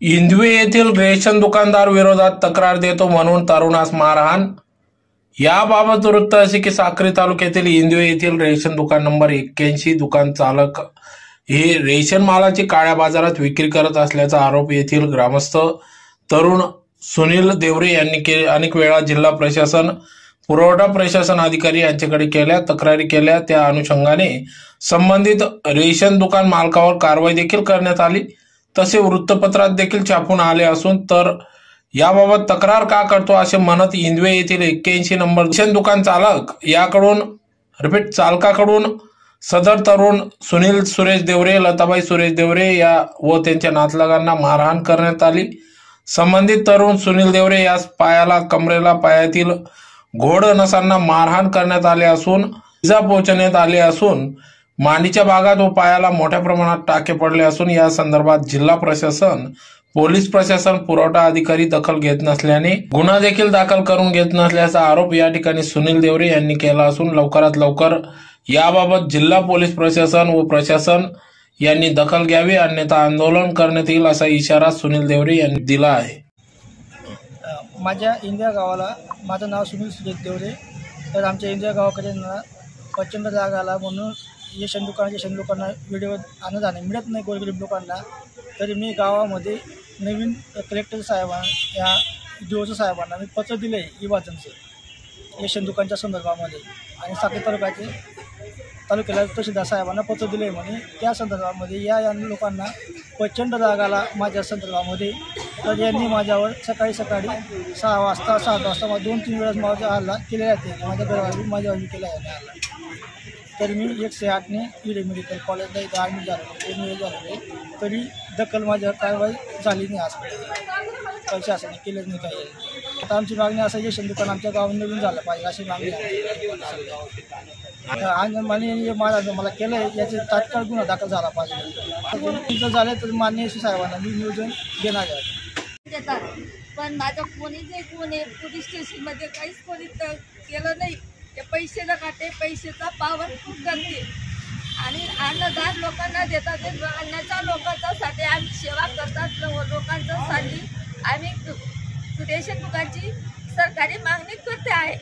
इंदवे येथील रेशन दुकानदार विरोधात तक्रार देतो म्हणून तरुणास मारहाण. याबाबत वृत्त असे की साक्री तालुक्यातील इंदवे येथील रेशन दुकान नंबर एक्क्याऐंशी दुकान चालक हे रेशन मालाची काळ्या बाजारात विक्री करत असल्याचा आरोप येथील ग्रामस्थ तरुण सुनील देवरे यांनी के अनेक वेळा जिल्हा प्रशासन पुरवठा प्रशासन अधिकारी यांच्याकडे केल्या तक्रारी केल्या. त्या अनुषंगाने संबंधित रेशन दुकान मालकावर कारवाई देखील करण्यात आली. तसे वृत्तपत्रात देखील छापून आले असून तर याबाबत तक्रार का करतो असे म्हणत इंदवे येथील एक्क्याऐंशी नंबर रेशन दुकान चालक याकडून रिपीट चालकाकडून सदर तरुण सुनील सुरेश देवरे लताबाई सुरेश देवरे या व त्यांच्या नातलगांना मारहाण करण्यात आली. संबंधित तरुण सुनील देवरे यास पायाला कमरेला पायातील घोड नसांना मारहाण करण्यात आले असून इजा पोहोचण्यात आले असून मांडीच्या भागात व पायाला मोठ्या प्रमाणात टाके पडले असून या संदर्भात जिल्हा प्रशासन पोलीस प्रशासन पुरवठा अधिकारी दखल घेत नसल्याने गुन्हा देखील दाखल करून घेत नसल्याचा आरोप या ठिकाणी सुनील देवरे यांनी केला असून लवकरात लवकर याबाबत जिल्हा पोलीस प्रशासन व प्रशासन यांनी दखल घ्यावी अन्यथा आंदोलन करण्यात येईल असा इशारा सुनील देवरे यांनी दिला आहे. माझ्या इंदिरा गावाला माझं नाव सुनील सुरेश देवरे. तर आमच्या इंदिरा गावाकडे ना प्रचंड जाग आला म्हणून रेशन दुकान रेशन लोकांना व्हिडिओ अनुदान मिळत नाही गोरगरीब लोकांना. तरी मी गावामध्ये नवीन कलेक्टर साहेबांना या डी साहेबांना मी पत्र दिलं आहे इवाजनचं रेशन दुकानच्या संदर्भामध्ये. आणि साखर तालुक्याचे तालुक्याला तहसीलदार साहेबांना पत्र आहे म्हणे. त्या संदर्भामध्ये या या लोकांना प्रचंड राग आला माझ्या संदर्भामध्ये. तर यांनी माझ्यावर सकाळी सकाळी सहा वाजता सात वाजता दोन तीन वेळेस माझा हल्ला केलेला आहे माझ्या घरावर माझ्यावर केला आहे हल्ला तर मी एकशे आठने इडे मेडिकल कॉलेजला इथं ॲडमिट झालो. एम ए झालेलो आहे तरी दखल माझ्यावर कारवाई झाली नाही आज. प्रशासनाने केलंच नाही काही. आता आमची मागणी असं रेशन दुकान आमच्या गावात नवीन झालं पाहिजे अशी मागणी आहे. आणि म्हणे मला मला केलं आहे याचे तात्काळ गुन्हा दाखल झाला पाहिजे. तुमचं झालं तर मान्य साहेबांना मी नियोजन घेणार आहे. देतात. पण माझं कोणी जे कोणी पोलीस स्टेशनमध्ये काहीच कोणी केलं नाही. ते पैसे नका ते पैशाचा पावर खूप करते. आणि अन्नदान लोकांना देतात ते अन्नाच्या लोकांच्यासाठी आम्ही सेवा करतात लोकांच्यासाठी आम्ही रेशन दुकानची सरकारी मागणी करते आहे.